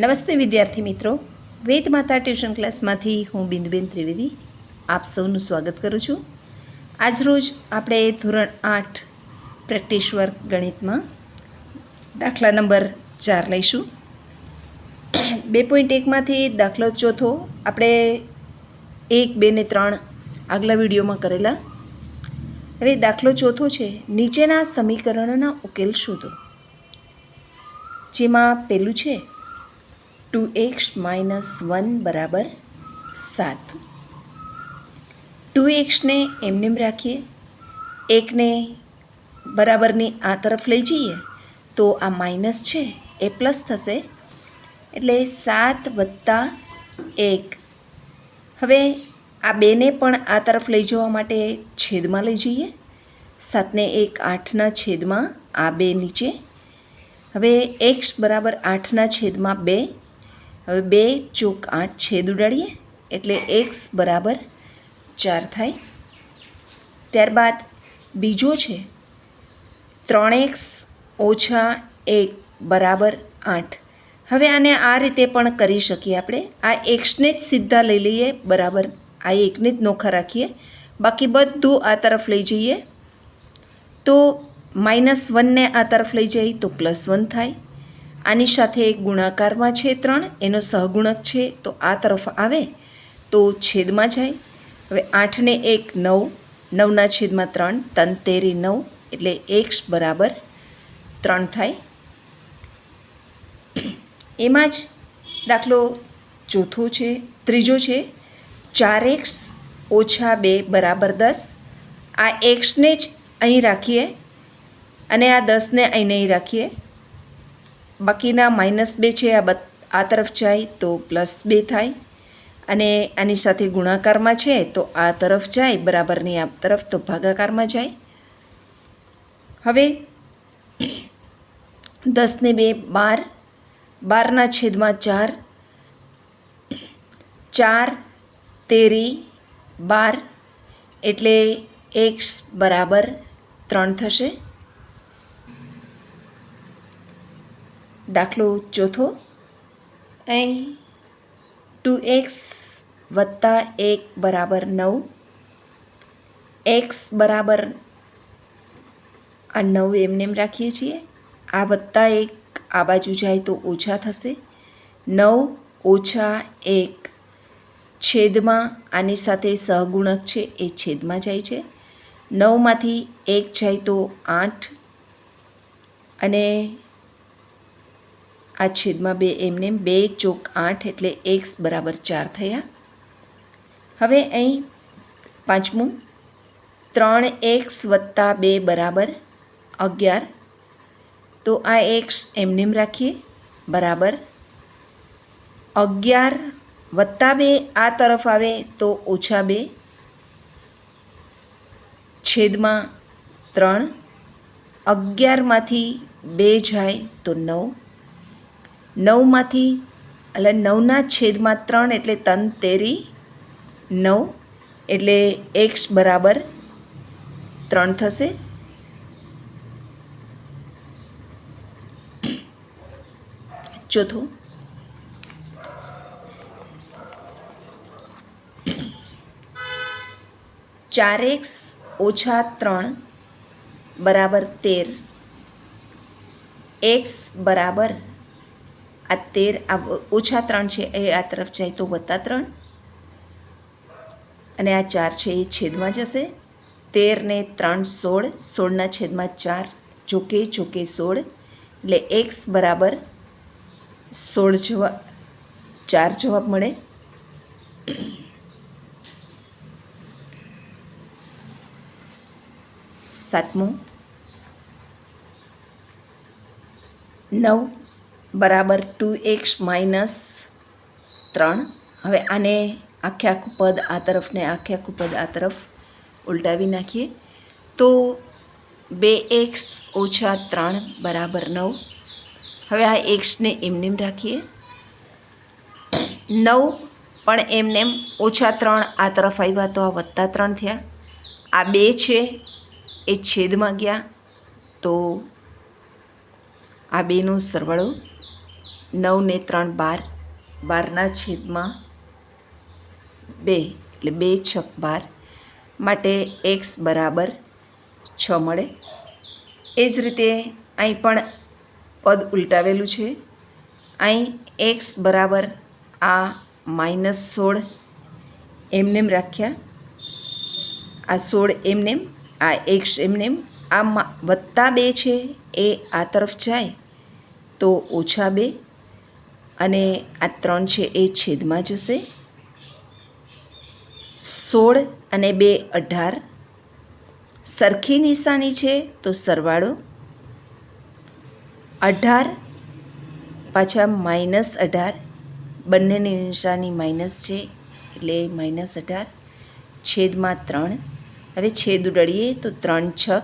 નમસ્તે વિદ્યાર્થી મિત્રો. વેદ માતા ટ્યુશન ક્લાસમાંથી હું બિંદુબેન ત્રિવેદી આપ સૌનું સ્વાગત કરું છું. આજરોજ આપણે ધોરણ આઠ પ્રેક્ટિસ વર્ક ગણિતમાં દાખલા નંબર ચાર લઈશું. બે પોઈન્ટ એકમાંથી દાખલો ચોથો આપણે એક, બે ને ત્રણ આગલા વિડીયોમાં કરેલા. હવે દાખલો ચોથો છે, નીચેના સમીકરણોના ઉકેલ શોધો. જેમાં પહેલું છે ટુ એક્સ માઇનસ વન બરાબર સાત. ટુ એક્સને એમનેમ રાખીએ. એકને બરાબરની આ તરફ લઈ જઈએ તો આ માઇનસ છે, એ પ્લસ થશે. એટલે સાત વત્તા એક. હવે આ બેને પણ આ તરફ લઈ જવા માટે છેદમાં લઈ જઈએ. સાતને એક આઠના છેદમાં આ બે નીચે. હવે એક્સ બરાબર આઠના છેદમાં બે. હવે બે ચોક આઠ છેદ ઉડાડીએ એટલે એક્સ બરાબર ચાર થાય. ત્યારબાદ બીજો છે ત્રણ એક્સ ઓછા એક બરાબર આઠ. હવે આને આ રીતે પણ કરી શકીએ આપણે. આ એક્સને જ સીધા લઈ લઈએ, બરાબર. આ એકને જ નોખા રાખીએ. બાકી બધું આ તરફ લઈ જઈએ. તો માઇનસ વનને આ તરફ લઈ જઈએ તો પ્લસ વન થાય. આની સાથે ગુણાકારમાં છે ત્રણ, એનો સહગુણક છે તો આ તરફ આવે તો છેદમાં જાય. હવે આઠને એક નવ, નવના છેદમાં ત્રણ તંતેરી નવ એટલે એક્સ બરાબર ત્રણ થાય. એમાં જ દાખલો ચોથો છે, ત્રીજો છે, ચાર એક્સ ઓછા બે બરાબર દસ. આ એક્સને જ અહીં રાખીએ અને આ દસને અહીં નહીં રાખીએ. બાકીના માઇનસ બે છે, આ બ આ તરફ જાય તો પ્લસ બે થાય. અને આની સાથે ગુણાકારમાં છે, તો આ તરફ જાય, બરાબરની આ તરફ તો ભાગાકારમાં જાય. હવે દસને બે બાર, બારના છેદમાં ચાર ચાર તેરી બાર, એટલે એક્સ બરાબર ત્રણ થશે. દાખલો ચોથો. અહીં ટુ એક્સ વત્તા એક બરાબર નવ. એક્સ બરાબર આ નવ એમને એમ રાખીએ છીએ. આ વત્તા એક આ બાજુ જાય તો ઓછા થશે. નવ ઓછા એક. છેદમાં આની સાથે સહગુણક છે એ છેદમાં જાય છે. નવમાંથી એક જાય તો આઠ. અને આ છેદમાં બે એમને બે ચોક આઠ એટલે એક્સ બરાબર ચાર થયા. હવે અહીં પાંચમું. ત્રણ એક્સ વત્તા બે બરાબર અગિયાર. તો આ એક્સ એમનેમ રાખીએ. બરાબર અગિયાર વત્તા બે આ તરફ આવે તો ઓછા બે. છેદમાં ત્રણ. અગિયારમાંથી બે જાય તો નવ. નવમાંથી, એટલે નવના છેદમાં ત્રણ એટલે તન તેરી નવ એટલે એક્સ બરાબર ત્રણ થશે. ચોથું. ચાર એક્સ ઓછા ત્રણ બરાબર તેર. એક્સ બરાબર આ તેર, આ ઓછા ત્રણ છે, એ આ તરફ જાય તો વત્તા ત્રણ. અને આ ચાર છે, એ છેદમાં જશે. તેર ને ત્રણ સોળ, સોળના છેદમાં ચાર, ચોકે ચોકે સોળ. એટલે એક્સ બરાબર સોળ જવાબ, ચાર જવાબ મળે. સાતમું. નવ. બરાબર ટુ એક્સ માઇનસ ત્રણ. હવે આને આખે આખું પદ આ તરફ ને આખે આખું પદ આ તરફ ઉલટાવી નાખીએ. તો બે એક્સ ઓછા ત્રણ બરાબર નવ. હવે આ એક્સને એમનેમ રાખીએ. નવ પણ એમનેમ ઓછા ત્રણ આ તરફ આવ્યા તો આ વત્તા ત્રણ થયા. આ બે છે, એ છેદમાં ગયા. તો આ બેનો સરવાળો નવ ને ત્રણ બાર. બારના છેદમાં બે, એટલે બે છક બાર. માટે એક્સ બરાબર છ મળે. એ જ રીતે અહીં પણ પદ ઉલટાવેલું છે. અહીં એક્સ બરાબર આ માઇનસ સોળ એમનેમ રાખ્યા. આ સોળ એમનેમ, આ એક્સ એમનેમ, આ વત્તા બે છે, એ આ તરફ જાય, તો ઓછા બે. અને આ ત્રણ છે, એ છેદમાં જશે. સોળ અને બે અઢાર. સરખી નિશાની છે તો સરવાળો. અઢાર, પાછા માઇનસ અઢાર. બંનેની નિશાની માઇનસ છે, એટલે માઇનસ અઢાર. છેદમાં ત્રણ. હવે છેદ ઉડાડીએ તો ત્રણ છક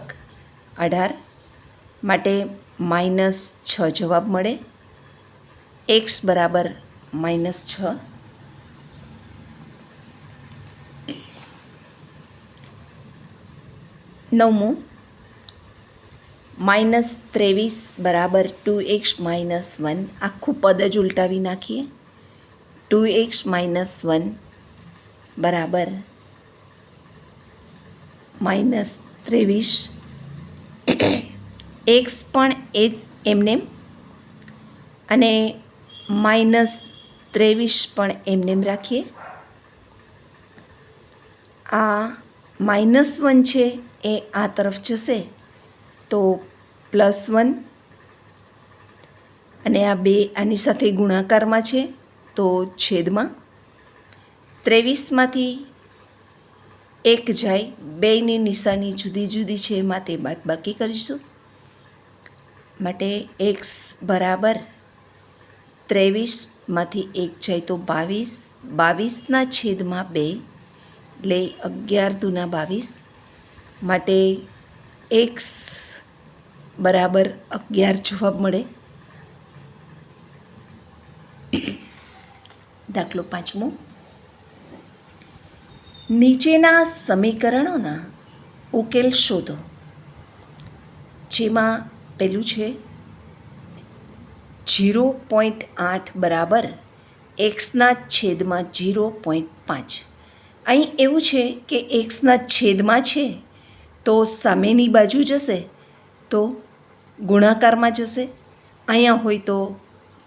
અઢાર. માટે માઇનસ છ જવાબ મળે. એક્સ બરાબર માઇનસ છ. નવમું, માઇનસ ત્રેવીસ બરાબર ટુ એક્સ માઇનસ વન. આખું પદ જ ઉલટાવી નાખીએ. ટુ એક્સ માઇનસ વન બરાબર માઇનસ ત્રેવીસ. એક્સ પણ એ જ એમનેમ અને માઇનસ ત્રેવીસ પણ એમનેમ રાખીએ. આ માઇનસ વન છે એ આ તરફ જશે. તો પ્લસ વન અને આ બે આની સાથે ગુણાકારમાં છે. તો છેદમાં ત્રેવીસમાંથી એક જાય, બેયની નિશાની જુદી જુદી છે, એમાં તે બાદબાકી કરીશું. માટે એક્સ બરાબર ત્રેવીસમાંથી એક જાય તો બાવીસ, બાવીસના છેદમાં બે એટલે અગિયાર દુના બાવીસ માટે એક્સ બરાબર અગિયાર જવાબ મળે. દાખલો પાંચમો. નીચેના સમીકરણોના ઉકેલ શોધો. જેમાં પેલું છે જીરો પોઈન્ટ આઠ બરાબર એક્સના છેદમાં જીરો પોઈન્ટ પાંચ. અહીં એવું છે કે એક્સના છેદમાં છે તો સામેની બાજુ જશે તો ગુણાકારમાં જશે. અહીંયા હોય તો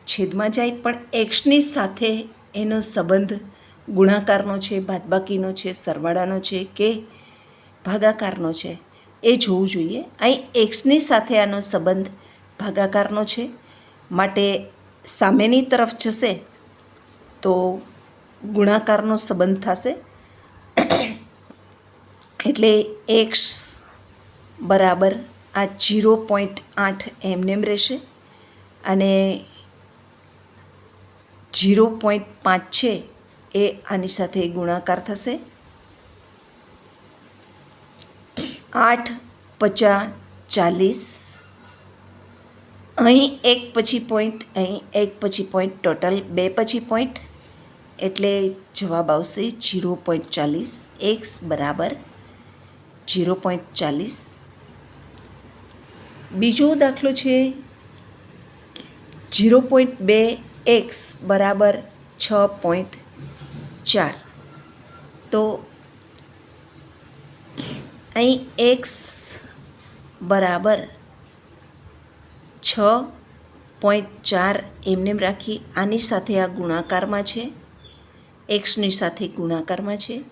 છેદમાં જાય પણ એક્સની સાથે એનો સંબંધ ગુણાકારનો છે, બાદબાકીનો છે, સરવાળાનો છે કે ભાગાકારનો છે એ જોવું જોઈએ. અહીં એક્સની સાથે આનો સંબંધ ભાગાકારનો છે. માટે સામેની તરફ જશે, તો ગુણાકારનો સંબંધ થશે. એટલે એક્સ બરાબર આ જીરો પોઈન્ટ આઠ એમનેમ રહેશે અને જીરો પોઈન્ટ પાંચ છે એ આની સાથે ગુણાકાર થશે. આઠ પચાસ ચાલીસ અહીં એક પછી પોઈન્ટ અહીં એક પછી પોઈન્ટ ટોટલ બે પછી પોઈન્ટ એટલે જવાબ આવશે જીરો પોઈન્ટ ચાલીસ એક્સ બરાબર જીરો પોઈન્ટ ચાલીસ. બીજો દાખલો છે જીરો પોઈન્ટ બે એક્સ બરાબર છ પોઈન્ટ ચાર. તો અહીં એક્સ બરાબર છ પોઈન્ટ ચાર એમને રાખી આની સાથે આ ગુણાકારમાં છે. એક્સની સાથે ગુણાકારમાં છે.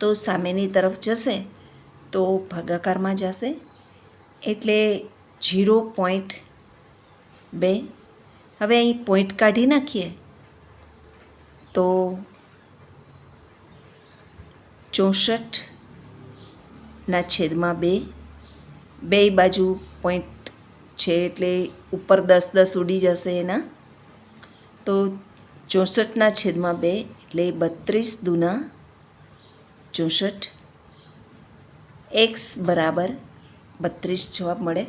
તો સામેની તરફ જશે તો ભાગાકારમાં જશે. એટલે જીરો પોઈન્ટ બે. હવે અહીં પોઈન્ટ કાઢી નાખીએ. તો ચોસઠના છેદમાં બે. બે બાજુ પોઈન્ટ છે એટલે ઉપર દસ દસ ઉડી જશે એના. તો ચોસઠના છેદમાં બે એટલે બત્રીસ દુના ચોસઠ. એક્સ બરાબર બત્રીસ જવાબ મળે.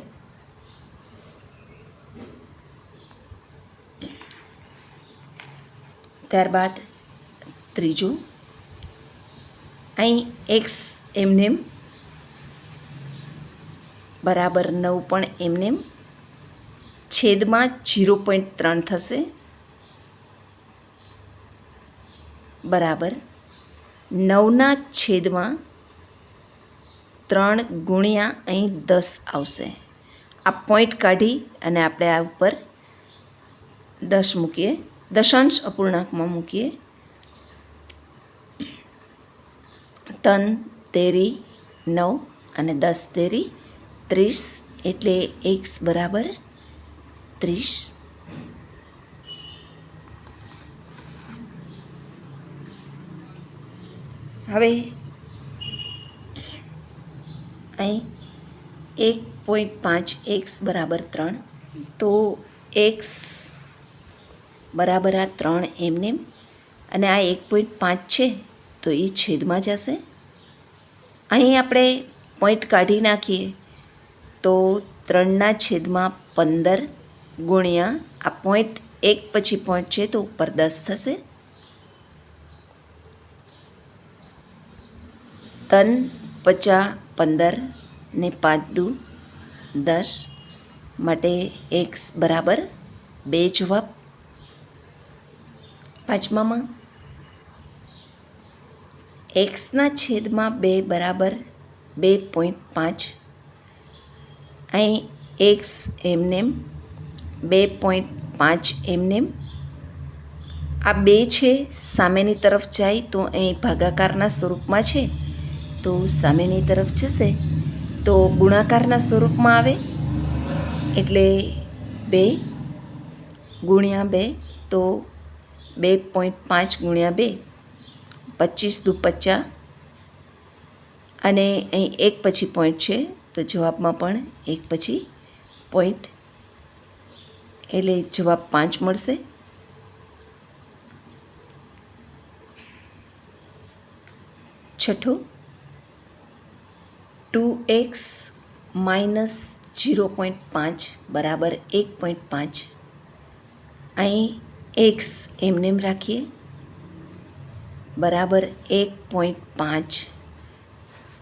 ત્યારબાદ ત્રીજું. અહીં એક્સ એમનેમ બરાબર નવ પણ એમનેમ. છેદમાં જીરો પોઈન્ટ ત્રણ થશે. બરાબર. નવના છેદમાં ત્રણ ગુણ્યા અહીં દસ આવશે. આ પોઈન્ટ કાઢી અને આપણે આ ઉપર દસ મૂકીએ. દશાંશ અપૂર્ણાંકમાં મૂકીએ. તન તેરી નવ અને દસ તેરી ત્રીસ એટલે એક્સ બરાબર. ત્રીસ હવે અહીં એક પોઈન્ટ પાંચ એક્સ બરાબર ત્રણ તો એક્સ બરાબર આ ત્રણ એમને અને આ એક પોઈન્ટ પાંચ છે, તો એ છેદમાં જશે. અહીં આપણે પોઈન્ટ કાઢી નાખીએ. તો ત્રણના છેદમાં પંદર. ગુણ્યા આ પોઈન્ટ એક પછી પોઈન્ટ છે તો ઉપર દસ થશે. તન પચા પંદર ને પાંચ દુ દસ માટે એક્સ બરાબર બે જવાબ. પાંચમામાં એક્સના છેદમાં બે બરાબર બે પોઈન્ટ પાંચ. અહીં એક્સ એમનેમ બે પોઈન્ટ પાંચ એમનેમ. આ બે છે, સામેની તરફ જાય તો અહીં ભાગાકારના સ્વરૂપમાં છે, તો સામેની તરફ જશે તો ગુણાકારના સ્વરૂપમાં આવે, એટલે બે ગુણ્યા બે તો બે પોઈન્ટ પાંચ ગુણ્યા બે, પચીસ દુ પચાસ. અને અહીં એક પછી પોઈન્ટ છે, તો જવાબમાં પણ એક પછી પોઈન્ટ એટલે જવાબ પાંચ મળશે. છઠ્ઠું, two x minus zero point પાંચ બરાબર એક પોઈન્ટ પાંચ. અહીં એક્સ એમનેમ રાખીએ. બરાબર એક પોઈન્ટ પાંચ.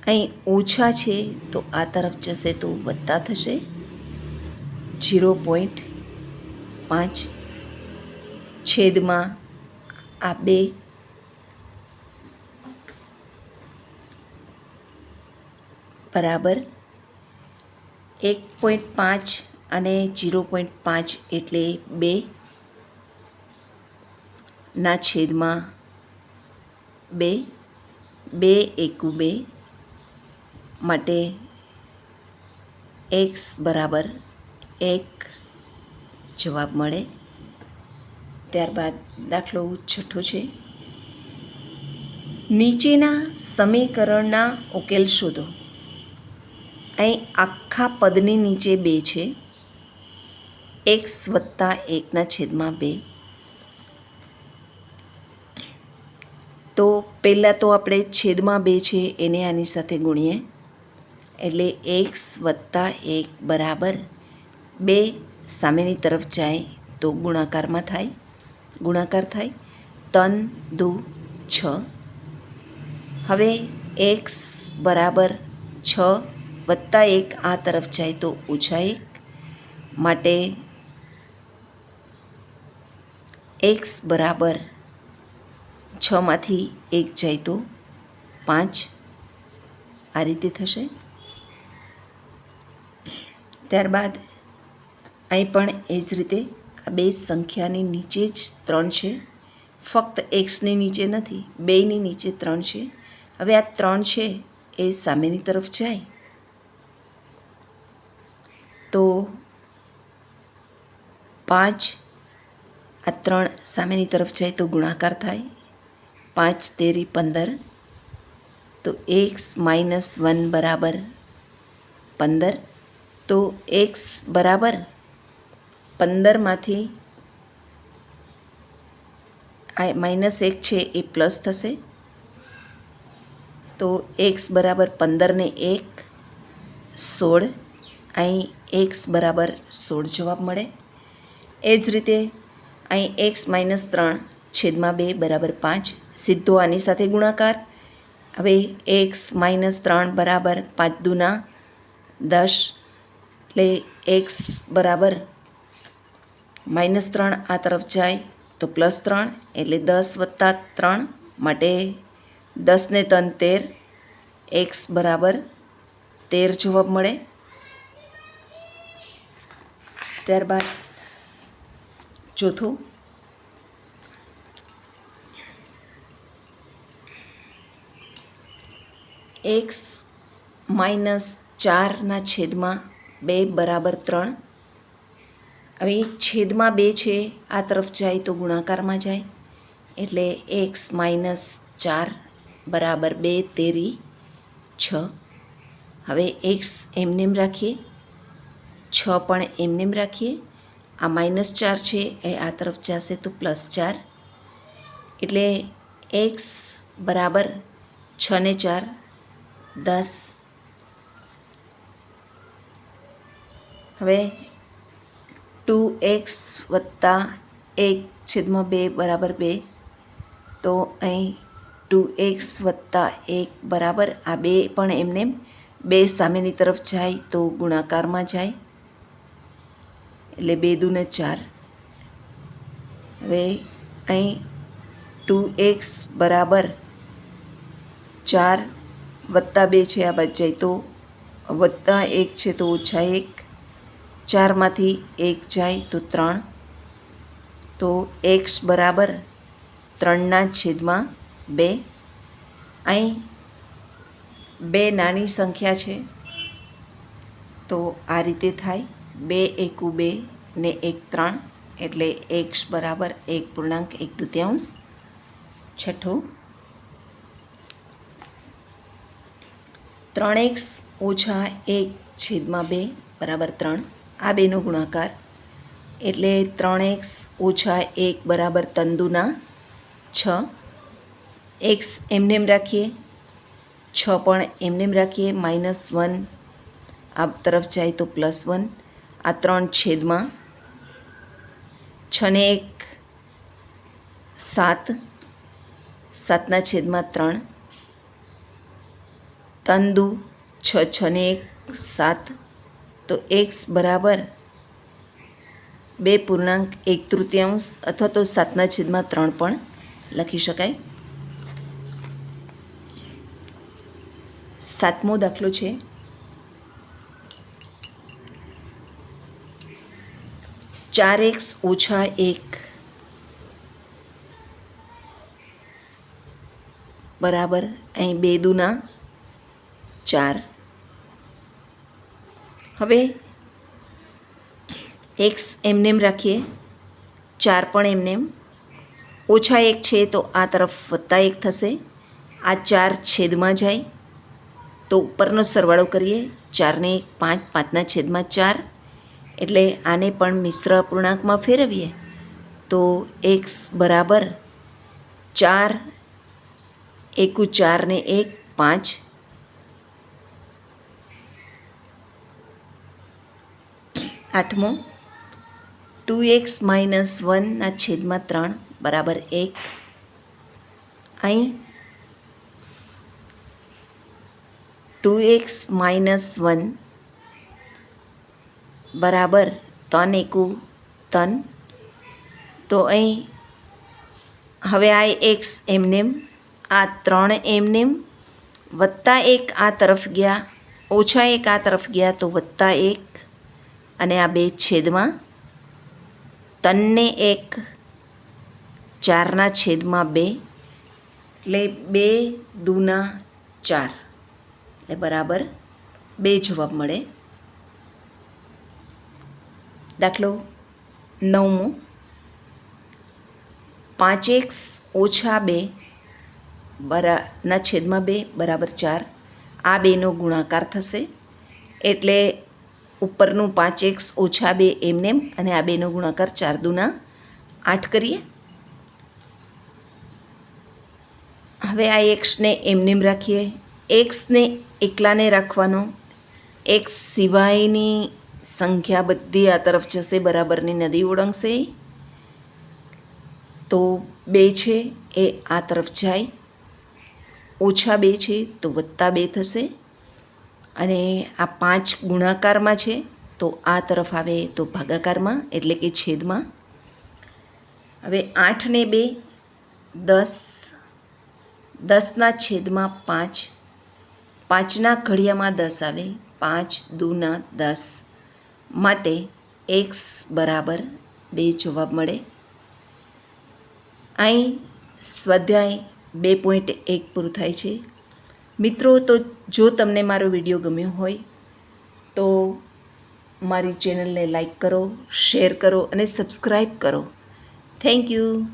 અહીં ઓછા છે તો આ તરફ જશે તો વધતા થશે. જીરો પોઈન્ટ પાંચ, છેદમાં આ બે. બરાબર. એક પોઈન્ટ પાંચ અને જીરો પોઈન્ટ પાંચ એટલે બે. ના છેદમાં બે. બે એકુ બે માટે એક્સ બરાબર એક જવાબ મળે. ત્યારબાદ દાખલો છઠ્ઠો છે. નીચેના સમીકરણના ઉકેલ શોધો. અહીં આખા પદની નીચે બે છે. એક્સ વત્તા એકના છેદમાં બે. તો પહેલાં તો આપણે છેદમાં બે છે, એને આની સાથે ગુણીએ. એટલે એક્સ વત્તા એક બરાબર બે સામેની તરફ જાય તો ગુણાકારમાં થાય. ગુણાકાર થાય. તન, દુ, છ. હવે એક્સ બરાબર છ વત્તા એક આ તરફ જાય તો ઓછા એક. માટે એક્સ બરાબર છમાંથી એક જાય તો પાંચ. આ રીતે થશે. ત્યારબાદ અહીં પણ એ જ રીતે આ બે સંખ્યાની નીચે જ ત્રણ છે. ફક્ત એક્સની નીચે નથી બેની નીચે ત્રણ છે. હવે આ ત્રણ છે એ સામેની તરફ જાય. તો પાંચ, આ ત્રણ સામેની તરફ જાય તો ગુણાકાર થાય. પાંચ, તેરી, પંદર. તો એક્સ માઇનસ વન બરાબર પંદર. તો એક્સ બરાબર પંદરમાંથી આ માઇનસ એક છે એ પ્લસ થશે. તો એક્સ બરાબર પંદરને એક સોળ. અહીં એક્સ બરાબર સોળ જવાબ મળે. એ જ રીતે અહીં એક્સ માઇનસ ત્રણ છેદમાં બે બરાબર પાંચ. સીધો આની સાથે ગુણાકાર. હવે એક્સ માઇનસ ત્રણ બરાબર પાંચ દુના દસ. એટલે એક્સ બરાબર માઇનસ ત્રણ આ તરફ જાય તો પ્લસ ત્રણ એટલે દસ વત્તા ત્રણ માટે દસને તન તેર, એક્સ બરાબર તેર જવાબ મળે. ત્યારબાદ ચોથું. એક્સ માઇનસ ચારના છેદમાં બે બરાબર ત્રણ હવે છેદમાં બે છે, આ તરફ જાય તો ગુણાકારમાં જાય. એટલે એક્સ માઇનસ ચાર બરાબર બે તેરી છ. હવે એક્સ એમનેમ રાખીએ. છ પણ એમનેમ રાખીએ. આ માઇનસ ચાર છે, એ આ તરફ જશે તો પ્લસ ચાર. એટલે એક્સ બરાબર છ ને ચાર, દસ. હવે ટુ એક્સ વત્તા એક છેદમાં બે બરાબર બે. તો અહીં ટુ એક્સ વત્તા એક બરાબર, આ બે પણ એમને બે સામેની તરફ જાય તો ગુણાકારમાં જાય. એટલે બે દૂને ચાર. હવે અહીં ટુ એક્સ બરાબર ચાર વત્તા બે છે, આ બાજુ જાય તો વત્તા એક છે તો ઓછા એક. ચારમાંથી એક જાય તો ત્રણ. તો એક્સ બરાબર ત્રણના છેદમાં બે. અહીં બે નાની સંખ્યા છે. તો આ રીતે થાય. બે એકુ બે ને એક ત્રણ એટલે એક્સ બરાબર એક પૂર્ણાંક એક દૃત્યાંશ છઠ્ઠું. ત્રણ એક્સ ઓછા એક છેદમાં બે બરાબર ત્રણ. આ બેનો ગુણાકાર. એટલે ત્રણ એક્સ ઓછા એક બરાબર તંદુના છ. એક્સ એમનેમ રાખીએ. છ પણ એમનેમ રાખીએ, માઇનસ વન આ તરફ જાય તો પ્લસ વન. આ ત્રણ છેદમાં છને એક સાત. સાતના છેદમાં ત્રણ. તંદુ છ, છને એક, સાત. તો એક્સ બરાબર બે પૂર્ણાંક એક તૃતીયાંશ અથવા તો સાતના છેદમાં ત્રણ પણ લખી શકાય. સાતમો દાખલો છે. ચાર એક્સ ઓછા એક બરાબર. અહીં બે દુના ચાર. હવે એક્સ એમનેમ રાખીએ. ચાર પણ એમનેમ ઓછા એક છે તો આ તરફ વત્તા એક થશે. આ ચાર છેદમાં જાય. તો ઉપરનો સરવાળો કરીએ. ચારને એક, પાંચ, પાંચના છેદમાં ચાર. એટલે આને પણ મિશ્ર પૂર્ણાંકમાં ફેરવીએ. તો એક્સ બરાબર ચાર, એકુ ચારને એક, પાંચ. આઠમો ટુ એક્સ માઇનસ વનના છેદમાં ત્રણ, બરાબર એક. અહીં ટુ એક્સ માઇનસ વન, બરાબર તન એકુ તન. તો અહીં હવે આ એક્સ એમનેમ, આ ત્રણ એમનેમ, વત્તા એક આ તરફ ગયા, ઓછા એક આ તરફ ગયા તો વત્તા એક. અને આ બે છેદમાં તનને એક, ચારના છેદમાં બે, એટલે બે દૂના ચાર. એટલે બરાબર બે જવાબ મળે. દાખલો નવમો. પાંચ એક ઓછા બે બરા, ના છેદમાં બે, બરાબર ચાર. આ બેનો ગુણાકાર થશે. એટલે ઉપરનું પાંચ એક્સ ઓછા બે એમનેમ અને આ બેનો ગુણાકાર ચાર દુના આઠ કરીએ. હવે આ એક્સને એમનેમ રાખીએ. એક્સને એકલાને રાખવાનો. એક્સ સિવાયની સંખ્યા બધી આ તરફ જશે, બરાબરની નદી ઓળંગશે. તો બે છે, એ આ તરફ જાય. ઓછા બે છે, તો વત્તા બે થશે. અને આ પાંચ ગુણાકારમાં છે, તો આ તરફ આવે તો ભાગાકારમાં, એટલે કે છેદમાં. હવે આઠ ને બે, દસ, દસના છેદમાં પાંચ, પાંચના ઘડિયામાં દસ આવે, પાંચ દૂના દસ માટે એક્સ બરાબર બે જવાબ મળે. અહીં સ્વાધ્યાય બે પોઈન્ટ એક પૂરું થાય છે. મિત્રો, તો જો તમને મારો વીડિયો ગમ્યો હોય, તો મારી ચેનલને લાઈક કરો, શેર કરો અને સબસ્ક્રાઈબ કરો. Thank you.